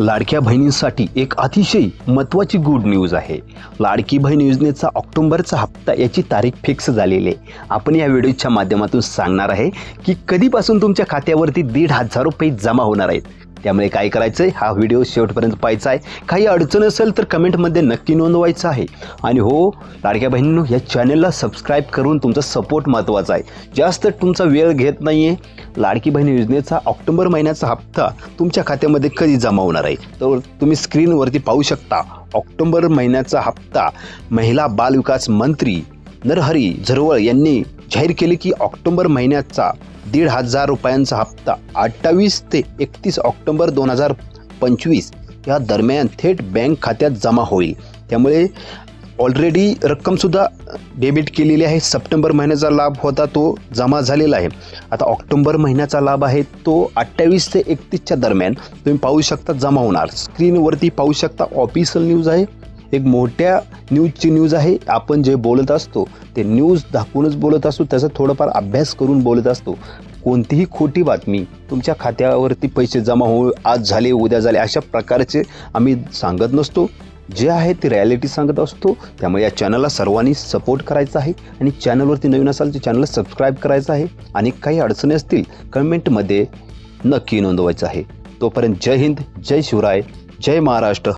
लाडक्या बहिणींसाठी एक अतिशय महत्त्वाची गुड न्यूज आहे. लाडकी बहीण योजनेचा ऑक्टोबरचा हप्ता याची तारीख फिक्स झालेली आहे. आपण या व्हिडिओच्या माध्यमातून सांगणार आहे की कधीपासून तुमच्या खात्यावरती दीड हजार रुपये जमा होणार आहेत? त्यामुळे काय करायचं आहे हा व्हिडिओ शेवटपर्यंत पाहायचा आहे. काही अडचण असेल तर कमेंटमध्ये नक्की नोंदवायचं आहे. आणि हो लाडक्या बहिणींनो या चॅनलला सबस्क्राईब करून तुमचा सपोर्ट महत्त्वाचा आहे. जास्त तुमचा वेळ घेत नाही आहे लाडकी बहीण योजनेचा ऑक्टोबर महिन्याचा हप्ता तुमच्या खात्यामध्ये कधी जमा होणार आहे? तर तुम्ही स्क्रीनवरती पाहू शकता. ऑक्टोबर महिन्याचा हप्ता महिला बालविकास मंत्री नरहरी झरवळ यांनी जाहीर केले की ऑक्टोबर महिन्याचा दीड हजार रुपयांचा हप्ता अठ्ठावीस ते एकतीस ऑक्टोबर दोन हजार पंचवीस या दरम्यान थेट बँक खात्यात जमा होईल. त्यामुळे ऑलरेडी रक्कमसुद्धा डेबिट केलेली आहे. सप्टेंबर महिन्याचा लाभ होता तो जमा झालेला आहे. आता ऑक्टोबर महिन्याचा लाभ आहे तो अठ्ठावीस ते एकतीसच्या दरम्यान. तुम्ही पाहू शकता जमा होणार. स्क्रीनवरती पाहू शकता ऑफिशियल न्यूज आहे. एक मोठ्या न्यूजची न्यूज आहे. आपण जे बोलत असतो ते न्यूज दाखवूनच बोलत असतो त्याचा थोडंफार अभ्यास करून बोलत असतो. कोणतीही खोटी बातमी तुमच्या खात्यावरती पैसे जमा हो आज झाले उद्या झाले अशा प्रकारचे आम्ही सांगत नसतो. जे आहे ते रिॲलिटी सांगत असतो. त्यामुळे या चॅनलला सर्वांनी सपोर्ट करायचा आहे आणि चॅनलवरती नवीन असाल तर चॅनलला सबस्क्राईब करायचं आहे. आणि काही अडचणी असतील कमेंटमध्ये नक्की नोंदवायचं आहे. तोपर्यंत जय हिंद जय शिवराय जय महाराष्ट्र.